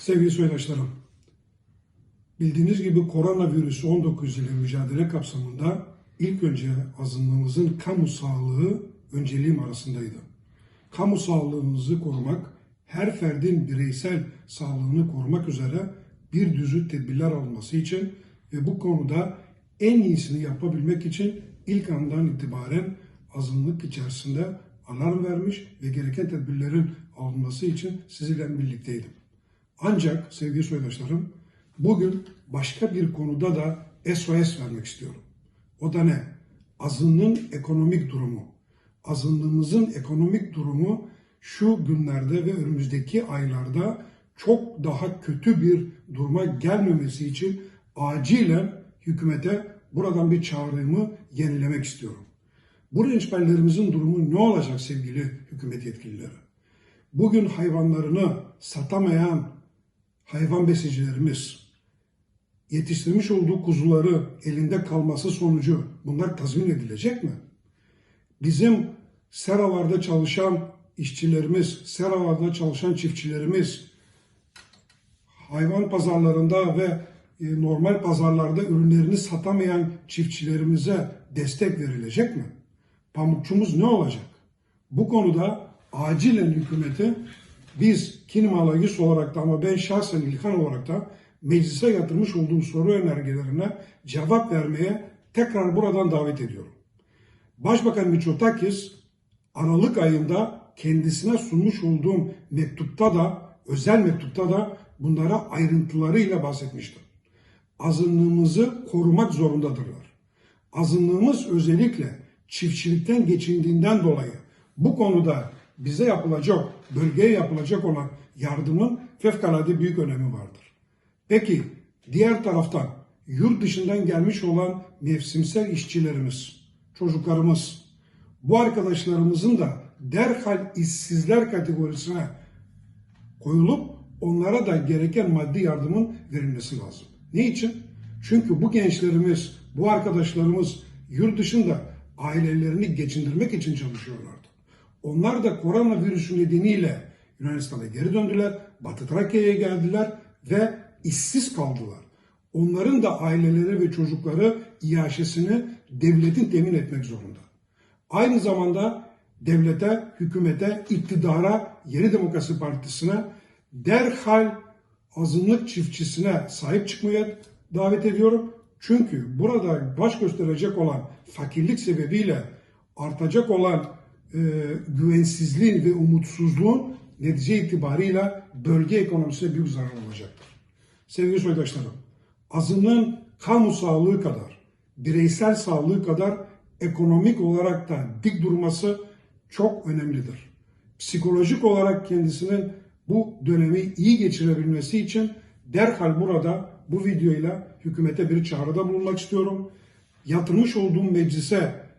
Sevgili soydaşlarım, bildiğiniz gibi koronavirüs 19 ile mücadele kapsamında ilk önce azınlığımızın kamu sağlığı önceliğim arasındaydı. Kamu sağlığımızı korumak, her ferdin bireysel sağlığını korumak üzere bir düzü tedbirler alınması için ve bu konuda en iyisini yapabilmek için ilk andan itibaren azınlık içerisinde alarm vermiş ve gereken tedbirlerin alınması için sizinle birlikteydim. Ancak sevgili soydaşlarım bugün başka bir konuda da SOS vermek istiyorum. O da ne? Azınlığın ekonomik durumu. Azınlığımızın ekonomik durumu şu günlerde ve önümüzdeki aylarda çok daha kötü bir duruma gelmemesi için acilen hükümete buradan bir çağrımı yenilemek istiyorum. Bu rençberlerimizin durumu ne olacak sevgili hükümet yetkilileri? Bugün hayvanlarını satamayan hayvan besicilerimiz yetiştirmiş olduğu kuzuları elinde kalması sonucu bunlar tazmin edilecek mi? Bizim seralarda çalışan işçilerimiz, seralarda çalışan çiftçilerimiz hayvan pazarlarında ve e, normal pazarlarda ürünlerini satamayan çiftçilerimize destek verilecek mi? Pamukçumuz ne olacak? Bu konuda acilen hükümeti biz Kinimalagis olarak da ama ben şahsen İlkan olarak da meclise yatırmış olduğum soru önergelerine cevap vermeye tekrar buradan davet ediyorum. Başbakan Mitsotakis Aralık ayında kendisine sunmuş olduğum mektupta da özel mektupta da bunlara ayrıntılarıyla bahsetmiştir. Azınlığımızı korumak zorundadırlar. Azınlığımız özellikle çiftçilikten geçindiğinden dolayı bu konuda bize yapılacak, bölgeye yapılacak olan yardımın fevkalade büyük önemi vardır. Peki diğer taraftan yurt dışından gelmiş olan mevsimsel işçilerimiz, çocuklarımız, bu arkadaşlarımızın da derhal işsizler kategorisine koyulup onlara da gereken maddi yardımın verilmesi lazım. Ne için? Çünkü bu gençlerimiz, bu arkadaşlarımız yurt dışında ailelerini geçindirmek için çalışıyorlardı. Onlar da koronavirüsü nedeniyle Yunanistan'a geri döndüler, Batı Trakya'ya geldiler ve işsiz kaldılar. Onların da aileleri ve çocukları iaşesini devletin temin etmek zorunda. Aynı zamanda devlete, hükümete, iktidara, Yeni Demokrasi Partisi'ne derhal azınlık çiftçisine sahip çıkmaya davet ediyorum. Çünkü burada baş gösterecek olan fakirlik sebebiyle artacak olan e, güvensizliğin ve umutsuzluğun netice itibarıyla bölge ekonomisine büyük zarar olacaktır. Sevgili soydaşlarım, azınlığın kamu sağlığı kadar, bireysel sağlığı kadar ekonomik olarak da dik durması çok önemlidir. Psikolojik olarak kendisinin bu dönemi iyi geçirebilmesi için derhal burada bu videoyla hükümete bir çağrıda bulunmak istiyorum. Yatırmış olduğum meclise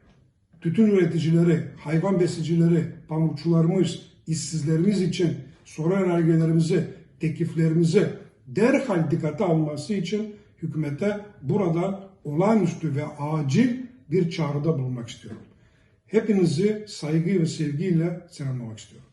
tütün üreticileri, hayvan besicileri, pamukçularımız, işsizlerimiz için soru önergelerimizi, tekliflerimizi derhal dikkate alması için hükümete burada olağanüstü ve acil bir çağrıda bulunmak istiyorum. Hepinizi saygı ve sevgiyle selamlamak istiyorum.